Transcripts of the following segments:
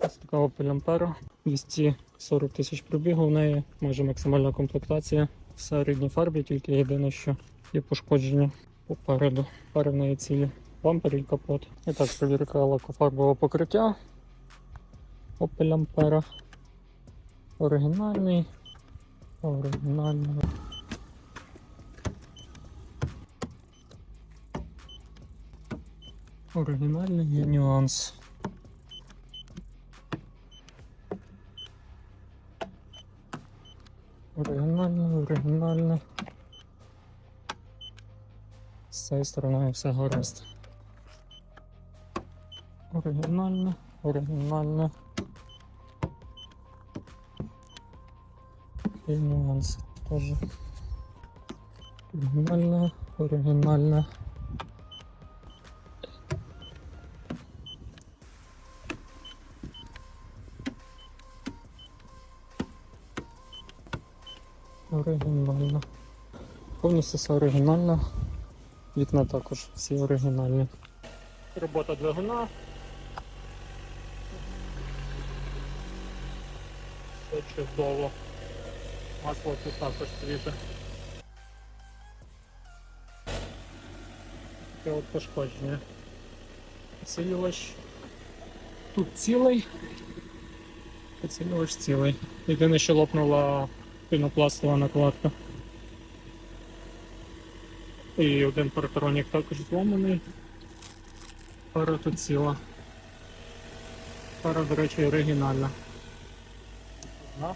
Ось така Opel Ampera. 240 тисяч пробігу в неї, майже максимальна комплектація. Все в рідній фарбі, тільки єдине, що є пошкодження попереду. Пари в неї цілі бампер і капот. І так, перевірка лакофарбового покриття. Opel Ampera. Оригінальний. Оригінальний. Оригінальний є нюанс. Оригінальне, оригінально. З цієї сторони все гаразд. Оригінально, оригінально. І нюанси теж. Оригінально, оригінальне. Оригінально. Повністю все оригінально. Вікна також всі оригінальні. Робота двигуна. Все чудово. Масло тут також свіже. Таке от пошкодження. Підсилювач тут цілий. Підсилювач цілий. Єдине, що лопнула пінопластова накладка. І один паратронік також зломаний. Пара тут ціла. Пара, до речі, оригінальна. Одна.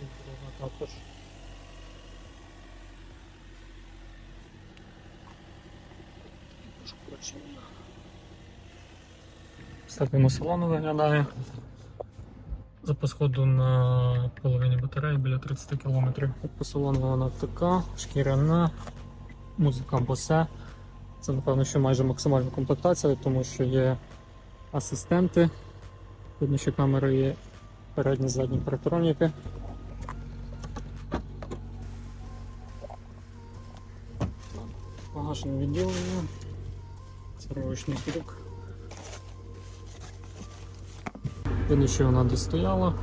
І друга також. Ставимо салону виглядає. Запас ходу на половині батареї біля 30 км. По салону вона така, шкіряна, музика босе. Це, напевно, що майже максимальна комплектація, тому що є асистенти. Видно, що камери є передні задні паратроніки. Багажне відділення, сервочний крюк. Видно, що вона десь стояла.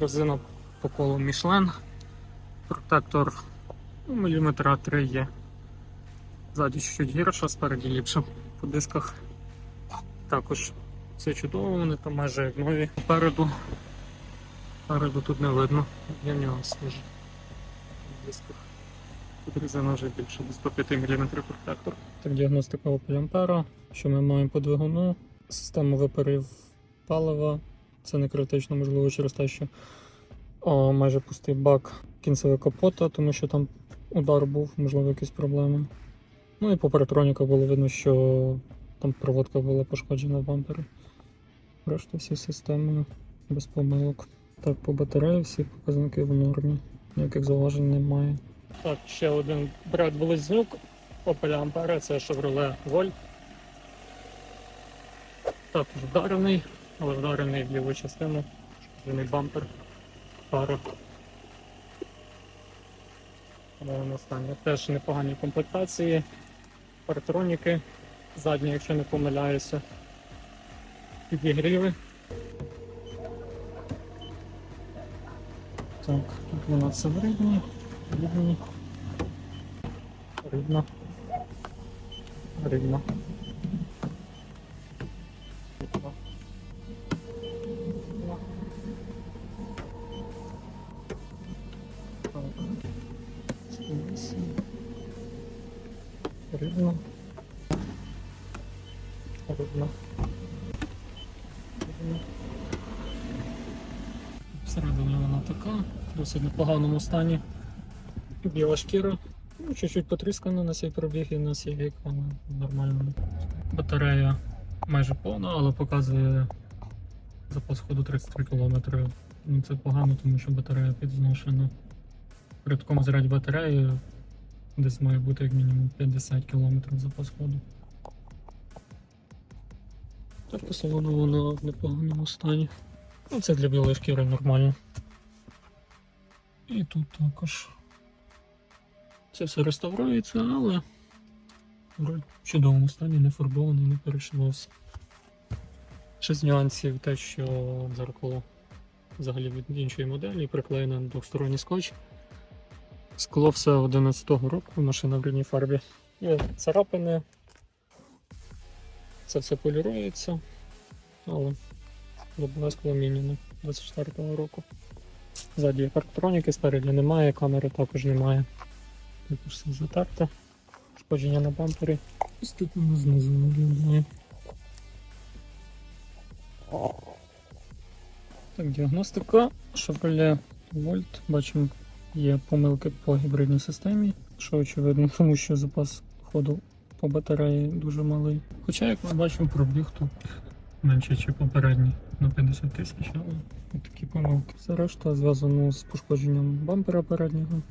Резина по колу Мішлен. Протектор міліметра 3 є. Ззаді чуть гірше, спереді ліпше. По дисках також все чудово, вони там майже як нові. Попереду Спереду тут не видно, є нюанс. В дисках. Резина вже більше, до 105 мм протектор. Так, діагностика Opel. Що ми маємо по двигуну? Система випарів палива. Це не критично, можливо, через те, що о, майже пустий бак кінцевого капота, тому що там удар був, можливо, якісь проблеми. Ну і по паратроніка було видно, що там проводка була пошкоджена в бампері. Решта всі системи без помилок. Так, по батареї всі показники в нормі. Ніяких зауважень немає. Так, ще один брат Близнюк. Opel Ampera, це Chevrolet Volt. Також вдарений, але вдарений в ліву частину. Шкіряний бампер, пара. Але останнє. Теж непогані комплектації. Паратроніки. Задні, якщо не помиляюся. Підігріви. Так, тут вона все в рідні, рідні, рідно, рідно. Рідно. Так. Вісім. Всередині вона така, в досить непоганому стані. Біла шкіра, ну, чуть-чуть потріскана на цей пробіг і на цей вік вона нормальна. Батарея майже повна, але показує запас ходу 33 км. Ну, це погано, тому що батарея підзношена. При такому заряді батареї десь має бути як мінімум 50 км запас ходу. Так по салону вона в непоганому стані. Ну, це для білої шкіри нормально. І тут також. Це все реставрується, але в чудовому стані, не фарбований, не перешивався. Ще з нюансів те, що дзеркало взагалі від іншої моделі приклеєне на двосторонній скотч. Скло все 11-го року, машина в рідній фарбі. Є царапини. Це все полірується, але лобове скло міняне 24-го року. Ззаді є парктроніки, спереді немає, камери також немає. Також все затерте. Шкодження на бампері. Ось тут воно знизу виглядає. Так, діагностика. Chevrolet Volt. Бачимо, є помилки по гібридній системі, що очевидно, тому що запас ходу по батареї дуже малий. Хоча, як ми бачимо, пробіг тут менше, ніж попередній на 50 тисяч, але такі помилки. Все решта зв'язано з пошкодженням бампера переднього.